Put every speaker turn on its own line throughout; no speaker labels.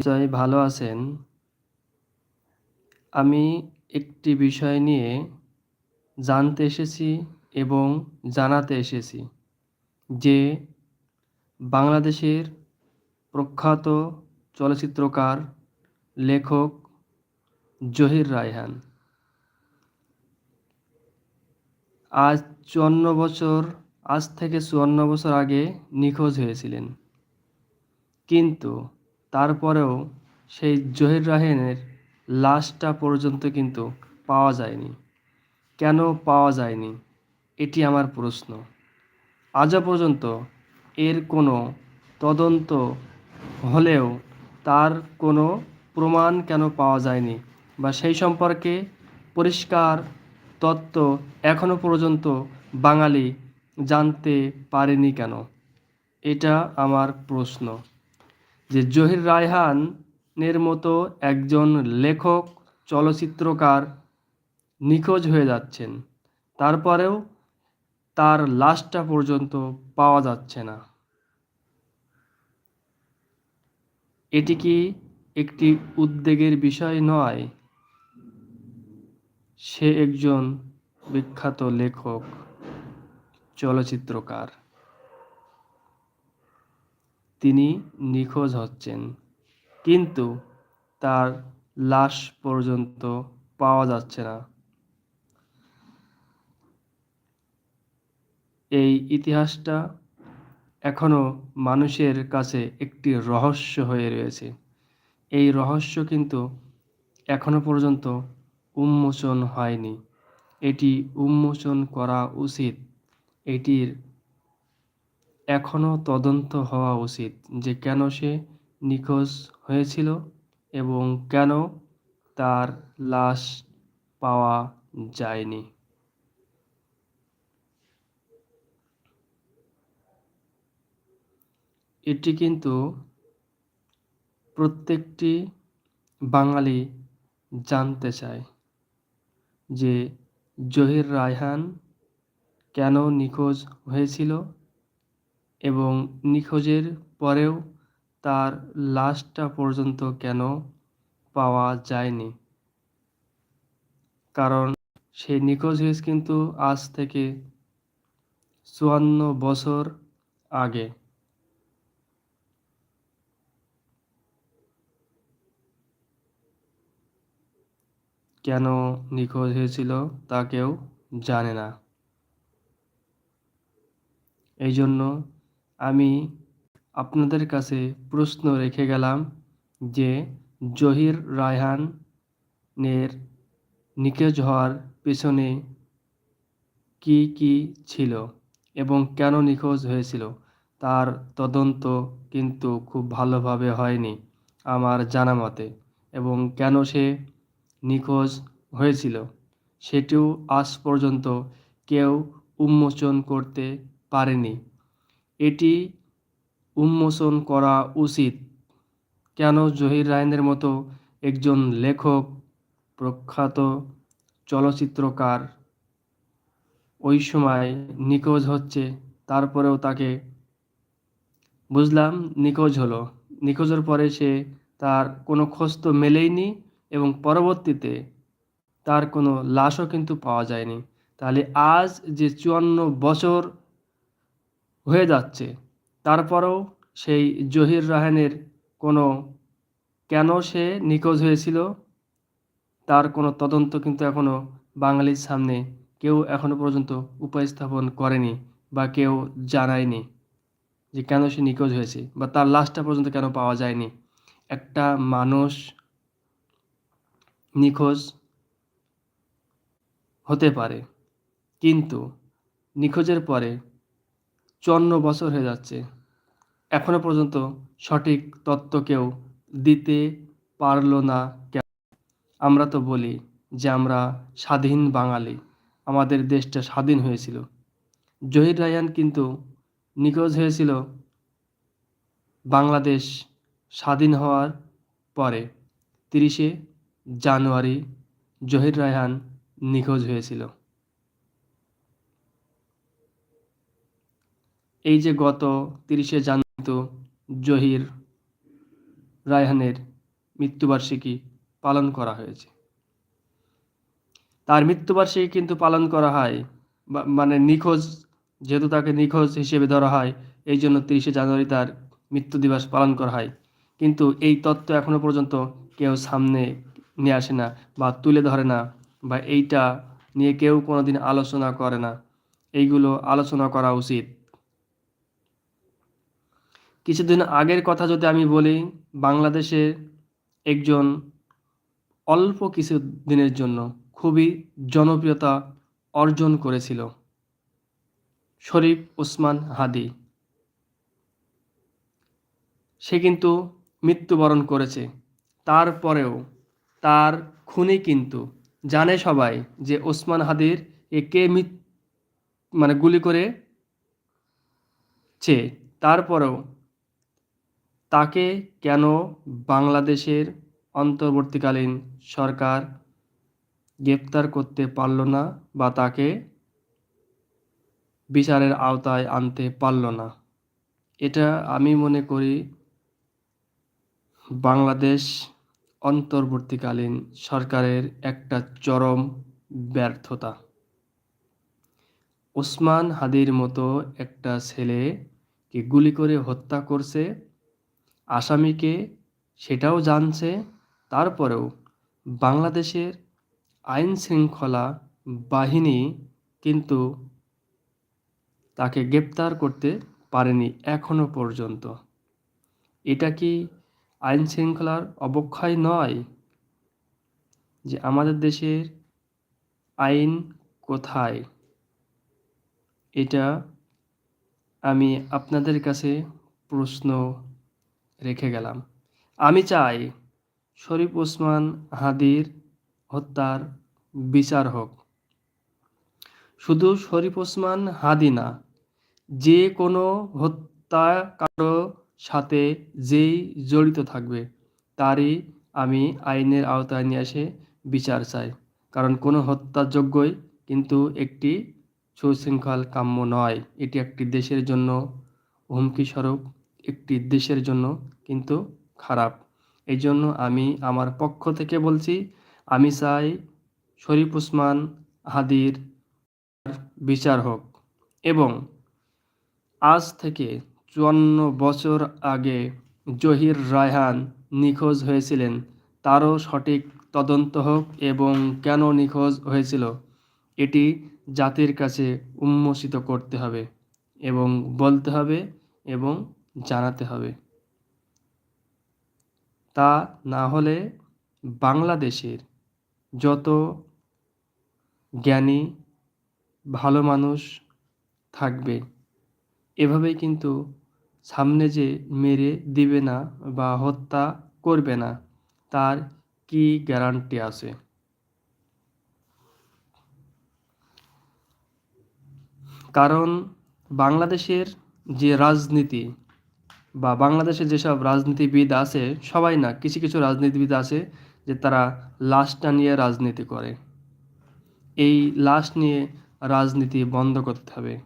নিশ্চয়ই ভালো আছেন? আমি একটি বিষয় নিয়ে জানতে এসেছি এবং জানাতে এসেছি যে বাংলাদেশের প্রখ্যাত চলচ্চিত্রকার লেখক জহির রায়হান। আজ চুয়ান্ন বছর, আজ থেকে চুয়ান্ন বছর আগে নিখোঁজ হয়েছিলেন। কিন্তু তারপরেও সেই জহির রায়হানের লাশটা পর্যন্ত কিন্তু পাওয়া যায়নি। কেন পাওয়া যায়নি? এটি আমার প্রশ্ন। আজও পর্যন্ত এর কোনো তদন্ত হলেও তার কোনো প্রমাণ কেন পাওয়া যায়নি বা সেই সম্পর্কে পরিষ্কার তত্ত্ব এখনও পর্যন্ত বাঙালি জানতে পারেনি কেন? এটা আমার প্রশ্ন। যে জহির রায়হানের মতো একজন লেখক, চলচ্চিত্রকার নিখোঁজ হয়ে যাচ্ছেন। তারপরেও তার লাশটা পর্যন্ত পাওয়া যাচ্ছে না। এটি কি একটি উদ্বেগের বিষয় নয়? সে একজন বিখ্যাত লেখক, চলচ্চিত্রকার। তিনি নিখোঁজ হচ্ছেন। কিন্তু তার লাশ পর্যন্ত পাওয়া যাচ্ছে না। এই ইতিহাসটা এখনও মানুষের কাছে একটি রহস্য হয়ে রয়েছে। এই রহস্য কিন্তু এখনও পর্যন্ত উন্মোচন হয়নি। এটি উন্মোচন করা উচিত। এটির এখনও তদন্ত হওয়া উচিত যে কেন সে নিখোঁজ হয়েছিল এবং কেন তার লাশ পাওয়া যায়নি। এটি কিন্তু প্রত্যেকটি বাঙালি জানতে চায় যে জহির রায়হান কেন নিখোঁজ হয়েছিল এবং নিখোঁজের পরেও তার লাশটা পর্যন্ত কেন পাওয়া যায়নি। কারণ সে নিখোঁজ হয়েছে কিন্তু আজ থেকে চুয়ান্ন বছর আগে। কেন নিখোঁজ হয়েছিল তা কেউ জানে না। এই জন্য আমি আপনাদের কাছে প্রশ্ন রেখে গেলাম যে জহির রায়হানের নিখোঁজ হওয়ার পেছনে কি কি ছিল এবং কেন নিখোঁজ হয়েছিল তার তদন্ত কিন্তু খুব ভালোভাবে হয়নি আমার জানা মতে এবং কেন সে নিখোঁজ হয়েছিল সেটিও আজ পর্যন্ত কেউ উন্মোচন করতে পারেনি। এটি উন্মোচন করা উচিত। কেন জহির রায়নের মতো একজন লেখক, প্রখ্যাত চলচ্চিত্রকার ওই সময় নিখোঁজ হচ্ছে, তারপরেও তাকে বুঝলাম নিখোঁজ হলো। নিখোঁজের পরে সে তার কোনো খোঁজ তো মেলেইনি এবং পরবর্তীতে তার কোনো লাশও কিন্তু পাওয়া যায়নি। তাহলে আজ যে চুয়ান্ন বছর হয়ে যাচ্ছে। তারপরেও সেই জহির রাহানের কোনো কেন সে নিখোঁজ হয়েছিল, তার কোনো তদন্ত কিন্তু এখনও বাঙালির সামনে কেউ এখনও পর্যন্ত উপস্থাপন করেনি বা কেউ জানায়নি যে কেন সে নিখোঁজ হয়েছে বা তার লাশটা পর্যন্ত কেন পাওয়া যায়নি। একটা মানুষ নিখোঁজ হতে পারে, কিন্তু নিখোঁজের পরে চুয়ান্ন বছর হয়ে যাচ্ছে। এখনও পর্যন্ত সঠিক তত্ত্ব কেউ দিতে পারল না আমরা তো বলি যে আমরা স্বাধীন বাঙালি। আমাদের দেশটা স্বাধীন হয়েছিল। জহির রায়ান কিন্তু নিখোঁজ হয়েছিল বাংলাদেশ স্বাধীন হওয়ার পরে। তিরিশে জানুয়ারি জহির রায়হান নিখোঁজ হয়েছিল। এই যে গত তিরিশে জানুয়ারি জহির রায়হানের মৃত্যুবার্ষিকী পালন করা হয়েছে। তার মৃত্যুবার্ষিকী কিন্তু পালন করা হয় মানে নিখোঁজ, যেহেতু তাকে নিখোঁজ হিসেবে ধরা হয়, এই জন্য তিরিশে জানুয়ারি তার মৃত্যু দিবস পালন করা হয়। কিন্তু এই তত্ত্ব এখনও পর্যন্ত কেউ সামনে নিয়ে আসে না, বা তুলে ধরে না, বা এইটা নিয়ে কেউ কোনোদিন আলোচনা করে না। এইগুলো আলোচনা করা উচিত। কিছুদিন আগের কথা যদি আমি বলি, বাংলাদেশে একজন অল্প কিছু দিনের জন্য খুবই জনপ্রিয়তা অর্জন করেছিল শরীফ ওসমান হাদি। সে কিন্তু মৃত্যুবরণ করেছে। তারপরেও তার খুনি কিন্তু জানে সবাই যে ওসমান হাদির একে মানে গুলি করে তারপরেও তাকে কেন বাংলাদেশের অন্তর্বর্তীকালীন সরকার গ্রেপ্তার করতে পারল না বা তাকে বিচারের আওতায় আনতে পারল না? এটা আমি মনে করি বাংলাদেশ অন্তর্বর্তীকালীন সরকারের একটা চরম ব্যর্থতা। ওসমান হাদির মতো একটা ছেলে ছেলেকে গুলি করে হত্যা করছে আসামিকে সেটাও জানছে, তারপরেও বাংলাদেশের আইন শৃঙ্খলা বাহিনী কিন্তু তাকে গ্রেপ্তার করতে পারেনি এখনও পর্যন্ত। এটা কি আইন শৃঙ্খলার অবক্ষয় নয় যে আমাদের দেশের আইন কোথায়? এটা আমি আপনাদের কাছে প্রশ্ন রেখে গেলাম। আমি চাই শরীফ ওসমান হাদির হত্যার বিচার হোক। শুধু শরীফ ওসমান হাদি না, যে কোনো হত্যা কারও সাথে যেই জড়িত থাকবে, তারই আমি আইনের আওতায় নিয়ে এসে বিচার চাই। কারণ কোনো হত্যাযোগ্যই কিন্তু একটি সুশৃঙ্খল কাম্য নয়। এটি একটি দেশের জন্য হুমকি স্বরূপ একটি দেশের জন্য কিন্তু খারাপ। এই জন্য আমি আমার পক্ষ থেকে বলছি, আমি চাই শরীফ ওসমান হাদির বিচার হোক এবং আজ থেকে চুয়ান্ন বছর আগে জহির রায়হান নিখোঁজ হয়েছিলেন, তারও সঠিক তদন্ত হোক এবং কেন নিখোঁজ হয়েছিল, এটি জাতির কাছে উন্মোচিত করতে হবে এবং বলতে হবে এবং জানাতে হবে। তা না হলে বাংলাদেশের যত জ্ঞানী, ভালো মানুষ থাকবে, এভাবেই কিন্তু সামনে যে মেরে দিবে না বা হত্যা করবে না, তার কি গ্যারান্টি আছে? কারণ বাংলাদেশের যে রাজনীতি বা বাংলাদেশে যেসব রাজনীতিবিদ আছে, সবাই না, কিছু কিছু রাজনীতিবিদ আছে যে তারা লাশটা নিয়ে রাজনীতি করে। এই লাশ নিয়ে রাজনীতি বন্ধ করতে হবে।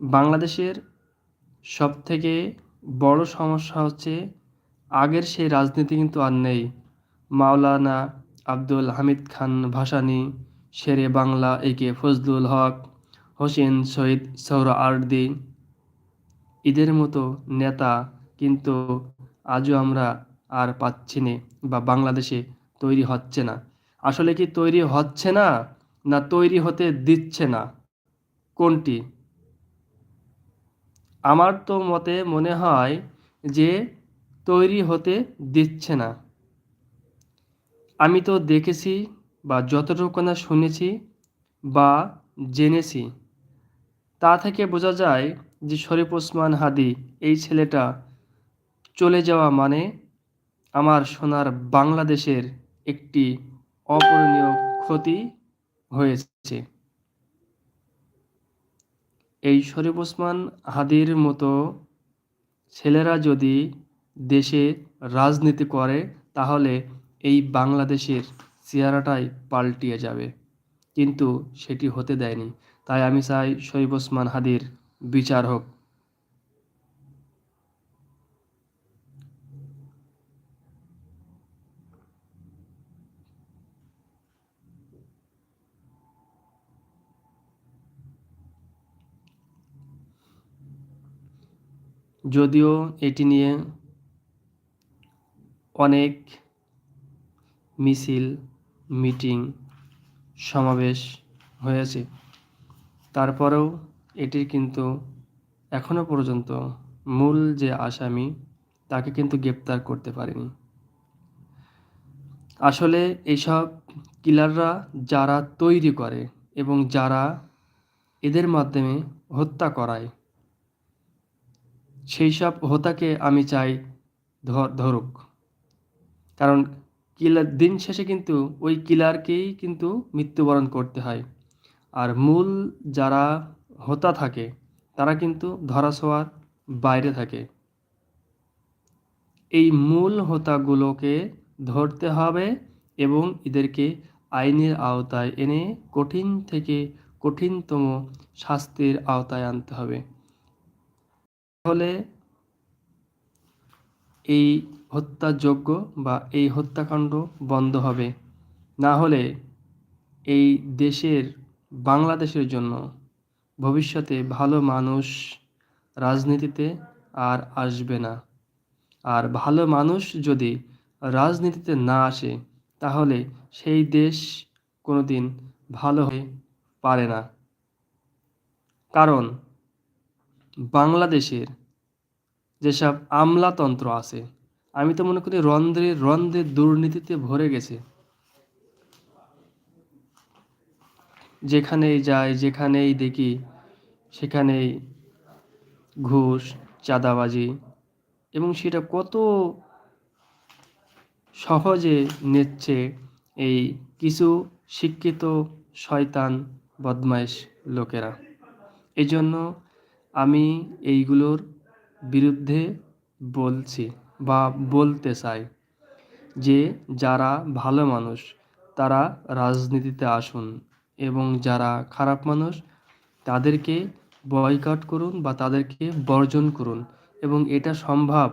বাংলাদেশের সব থেকে বড় সমস্যা হচ্ছে, আগের সেই রাজনীতি কিন্তু আর নেই। মাওলানা আব্দুল হামিদ খান ভাসানী, শেরে বাংলা একে ফজলুল হক, হোসেন শহীদ সোহরাওয়ার্দী এদের মতো নেতা কিন্তু আজও আমরা আর পাচ্ছি না বা বাংলাদেশে তৈরি হচ্ছে না। আসলে কি তৈরি হচ্ছে না না তৈরি হতে দিচ্ছে না? কোনটি? আমার তো মতে মনে হয় যে তৈরি হতে দিচ্ছে না। আমি তো দেখেছি বা যতটুকু না শুনেছি বা জেনেছি, তা থেকে বোঝা যায় যে শরীফ ওসমান হাদি, এই ছেলেটা চলে যাওয়া মানে আমার সোনার বাংলাদেশের একটি অপূরণীয় ক্ষতি হয়েছে। এই শরীফ ওসমান হাদির মতো ছেলেরা যদি দেশে রাজনীতি করে, তাহলে এই বাংলাদেশের চেহারাটাই পাল্টিয়ে যাবে। কিন্তু সেটি হতে দেয়নি। তাই আমি চাই শরীফ ওসমান হাদির বিচার হোক। যদিও এটি নিয়ে অনেক মিছিল মিটিং সমাবেশ হয়েছে। তারপরেও এটির কিন্তু এখনও পর্যন্ত মূল যে আসামি, তাকে কিন্তু গ্রেপ্তার করতে পারেনি। আসলে এইসব কিলাররা যারা তৈরি করে এবং যারা এদের মাধ্যমে হত্যা করায়, সেই সব হোতাকে আমি চাই ধরুক। কারণ কিলার দিন শেষে কিন্তু ওই কিলারকেই কিন্তু মৃত্যুবরণ করতে হয়। আর মূল যারা হোতা থাকে, তারা কিন্তু ধরাছোঁয়ার বাইরে থাকে। এই মূল হোতাগুলোকে ধরতে হবে এবং এদেরকে আইনের আওতায় এনে কঠিন থেকে কঠিনতম শাস্তির আওতায় আনতে হবে। তাহলে এই হত্যাযোগ্য বা এই হত্যাকাণ্ড বন্ধ হবে। না হলে এই দেশের, বাংলাদেশের জন্য ভবিষ্যতে ভালো মানুষ রাজনীতিতে আর আসবে না। আর ভালো মানুষ যদি রাজনীতিতে না আসে, তাহলে সেই দেশ কোনো দিন ভালো হয়ে পারে না। কারণ বাংলাদেশের যেসব আমলাতন্ত্র আছে, আমি তো মনে করি রন্ধ্রে রন্ধ্রে দুর্নীতিতে ভরে গেছে। যেখানেই যাই, যেখানেই দেখি সেখানেই ঘুষ, চাঁদাবাজি এবং সেটা কত সহজে নিচ্ছে এই কিছু শিক্ষিত শয়তান বদমাইশ লোকেরা। এই জন্য আমি এইগুলোর বিরুদ্ধে বলছি বা বলতে চাই যে যারা ভালো মানুষ, তারা রাজনীতিতে আসুন এবং যারা খারাপ মানুষ, তাদেরকে বয়কট করুন বা তাদেরকে বর্জন করুন এবং এটা সম্ভব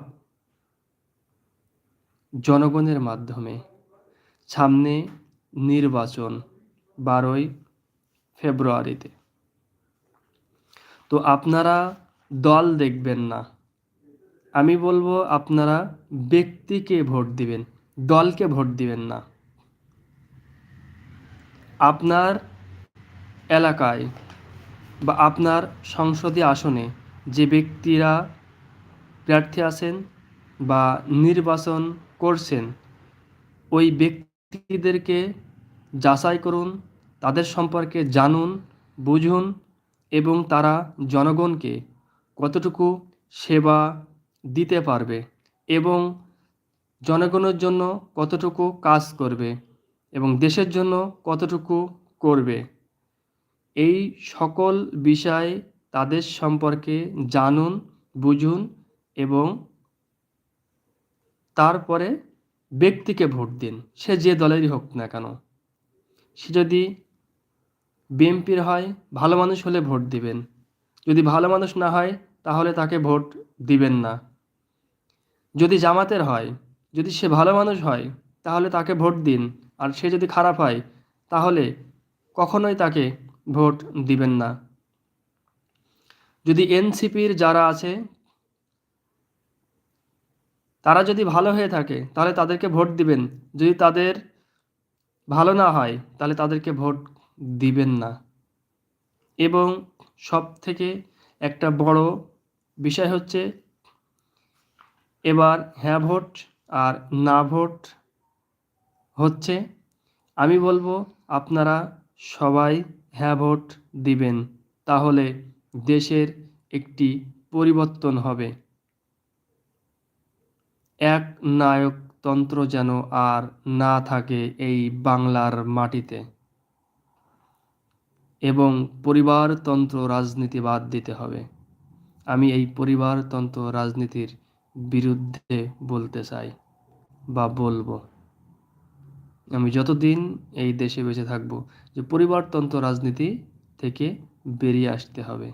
জনগণের মাধ্যমে। সামনে নির্বাচন বারোই ফেব্রুয়ারিতে। তো আপনারা দল দেখবেন না। আমি বলব আপনারা ব্যক্তিকে ভোট দিবেন, দলকে ভোট দিবেন না। আপনার এলাকায় বা আপনার সংসদীয় আসনে যে ব্যক্তিরা প্রার্থী আছেন বা নির্বাচন করছেন, ওই ব্যক্তিদেরকে যাচাই করুন, তাদের সম্পর্কে জানুন, বুঝুন এবং তারা জনগণকে কতটুকু সেবা দিতে পারবে এবং জনগণের জন্য কতটুকু কাজ করবে এবং দেশের জন্য কতটুকু করবে। এই সকল বিষয় তাদের সম্পর্কে জানুন, বুঝুন এবং তারপরে ব্যক্তিকে ভোট দিন। সে যে দলেরই হোক না কেন। সে যদি বিএমপির হয়, ভালো মানুষ হলে ভোট দিবেন। যদি ভালো মানুষ না হয়, তাহলে তাকে ভোট দিবেন না। যদি জামাতের হয়, যদি সে ভালো মানুষ হয়, তাহলে তাকে ভোট দিন। আর সে যদি খারাপ হয়, তাহলে কখনোই তাকে ভোট দিবেন না। যদি এনসিপির যারা আছে, তারা যদি ভালো হয়ে থাকে, তাহলে তাদেরকে ভোট দিবেন। যদি তাদের ভালো না হয়, তাহলে তাদেরকে ভোট দিবেন না। এবং সব থেকে একটা বড় বিষয় হচ্ছে, এবার হ্যাঁ ভোট আর না ভোট হচ্ছে। আমি বলব, আপনারা সবাই হ্যাঁ ভোট দিবেন, তাহলে দেশের একটি পরিবর্তন হবে। এক নায়কতন্ত্র যেন আর না থাকে এই বাংলার মাটিতে। এবং পরিবারতন্ত্র রাজনীতি বাদ দিতে হবে। আমি এই পরিবারতন্ত্র রাজনীতির বিরুদ্ধে বলতে চাই বা বলব। আমি যতদিন এই দেশে বেঁচে থাকব যে পরিবারতন্ত্র রাজনীতি থেকে বেরিয়ে আসতে হবে।